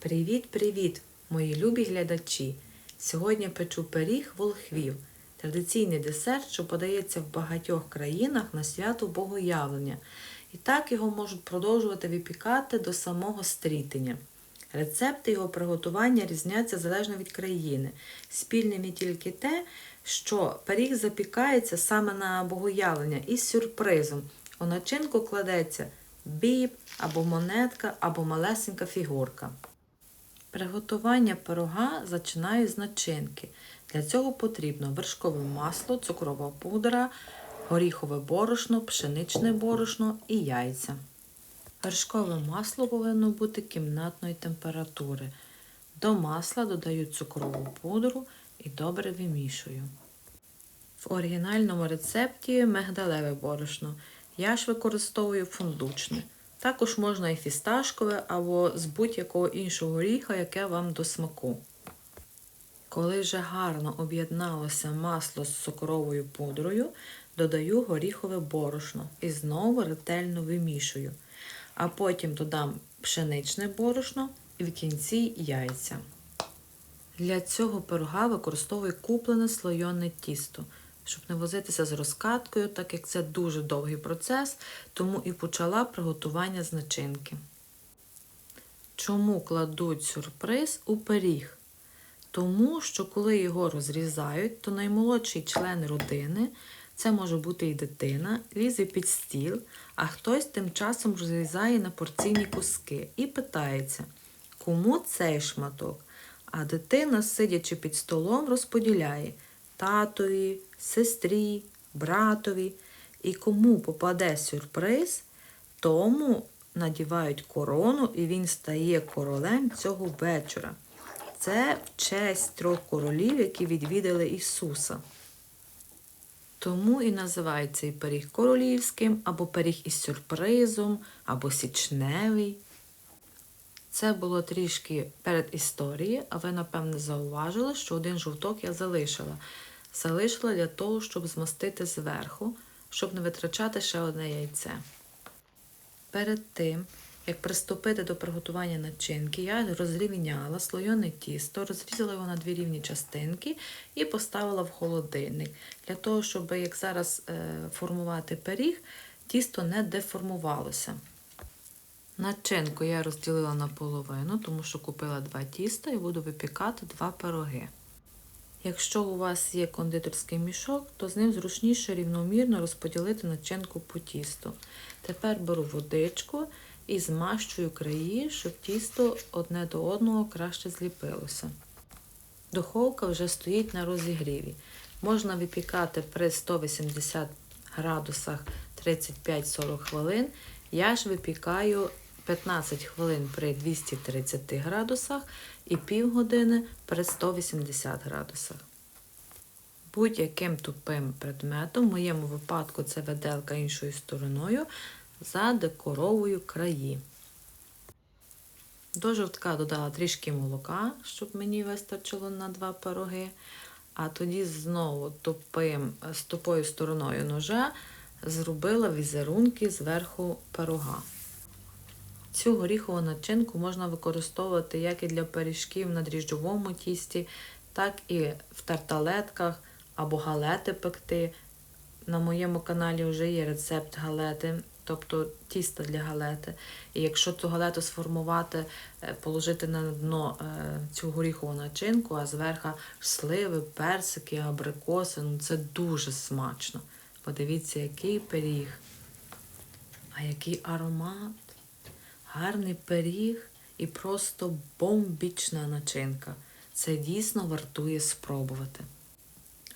Привіт-привіт, мої любі глядачі! Сьогодні печу пиріг волхвів, традиційний десерт, що подається в багатьох країнах на свято Богоявлення. І так його можуть продовжувати випікати до самого стрітення. Рецепти його приготування різняться залежно від країни. Спільним є тільки те, що пиріг запікається саме на богоявлення із сюрпризом. У начинку кладеться біб або монетка, або малесенька фігурка. Приготування пирога зачинаю з начинки. Для цього потрібно вершкове масло, цукрова пудра, горіхове борошно, пшеничне борошно і яйця. Вершкове масло повинно бути кімнатної температури. До масла додаю цукрову пудру і добре вимішую. В оригінальному рецепті мигдалеве борошно. Я ж використовую фундучне. Також можна і фісташкове або з будь-якого іншого горіха, яке вам до смаку. Коли вже гарно об'єдналося масло з цукровою пудрою, додаю горіхове борошно і знову ретельно вимішую. А потім додам пшеничне борошно і в кінці яйця. Для цього пирога використовую куплене слойоне тісто, щоб не возитися з розкаткою, так як це дуже довгий процес, тому і почала приготування з начинки. Чому кладуть сюрприз у пиріг? Тому що коли його розрізають, то наймолодший член родини, це може бути і дитина, лізе під стіл, а хтось тим часом розрізає на порційні куски і питається, кому цей шматок? А дитина, сидячи під столом, розподіляє татові, сестрі, братові. І кому попаде сюрприз, тому надівають корону, і він стає королем цього вечора. Це в честь трьох королів, які відвідали Ісуса. Тому і називають цей пиріг королівським, або пиріг із сюрпризом, або січневий. Це було трішки перед історією, а ви, напевне, зауважили, що один жовток я залишила. Залишила для того, щоб змастити зверху, щоб не витрачати ще одне яйце. Перед тим, як приступити до приготування начинки, я розрівняла слойоне тісто, розрізала його на дві рівні частинки і поставила в холодильник. Для того, щоб, як зараз формувати пиріг, тісто не деформувалося. Начинку я розділила на половину, тому що купила два тіста і буду випікати два пироги. Якщо у вас є кондитерський мішок, то з ним зручніше рівномірно розподілити начинку по тісту. Тепер беру водичку і змащую краї, щоб тісто одне до одного краще зліпилося. Духовка вже стоїть на розігріві. Можна випікати при 180 градусах 35-40 хвилин. Я ж випікаю 15 хвилин при 230 градусах і півгодини при 180 градусах. Будь-яким тупим предметом, в моєму випадку це виделка іншою стороною, задекоровую краї. До жовтка додала трішки молока, щоб мені вистачило на два пироги. А тоді знову тупим, з тупою стороною ножа зробила візерунки зверху пирога. Цю горіхову начинку можна використовувати як і для пиріжків на дріжджовому тісті, так і в тарталетках або галети пекти. На моєму каналі вже є рецепт галети, тобто тіста для галети. І якщо цю галету сформувати, положити на дно цю горіхову начинку, а зверху сливи, персики, абрикоси, ну це дуже смачно. Подивіться, який пиріг, а який аромат гарний пиріг і просто бомбічна начинка. Це дійсно вартує спробувати.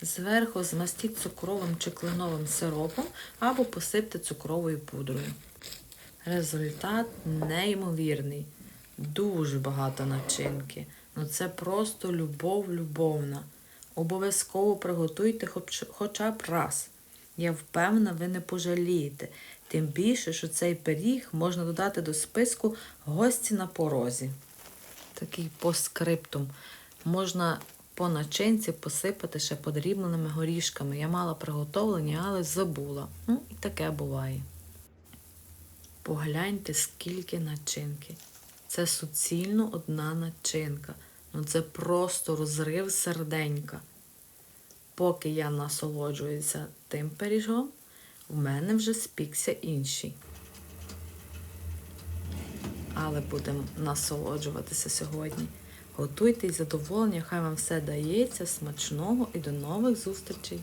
Зверху змастіть цукровим чи кленовим сиропом або посипте цукровою пудрою. Результат неймовірний. Дуже багато начинки. Ну це просто любов любовна. Обов'язково приготуйте хоч, хоча б раз. Я впевнена, ви не пожалієте. Тим більше, що цей пиріг можна додати до списку гості на порозі. Такий поскриптум. Можна по начинці посипати ще подрібненими горішками. Я мала приготовлені, але забула. Ну, і таке буває. Погляньте, скільки начинки. Це суцільно одна начинка. Ну це просто розрив серденька. Поки я насолоджуюся тим пиріжом, у мене вже спікся інший. Але будемо насолоджуватися сьогодні. Готуйте із задоволення, хай вам все дається, смачного і до нових зустрічей!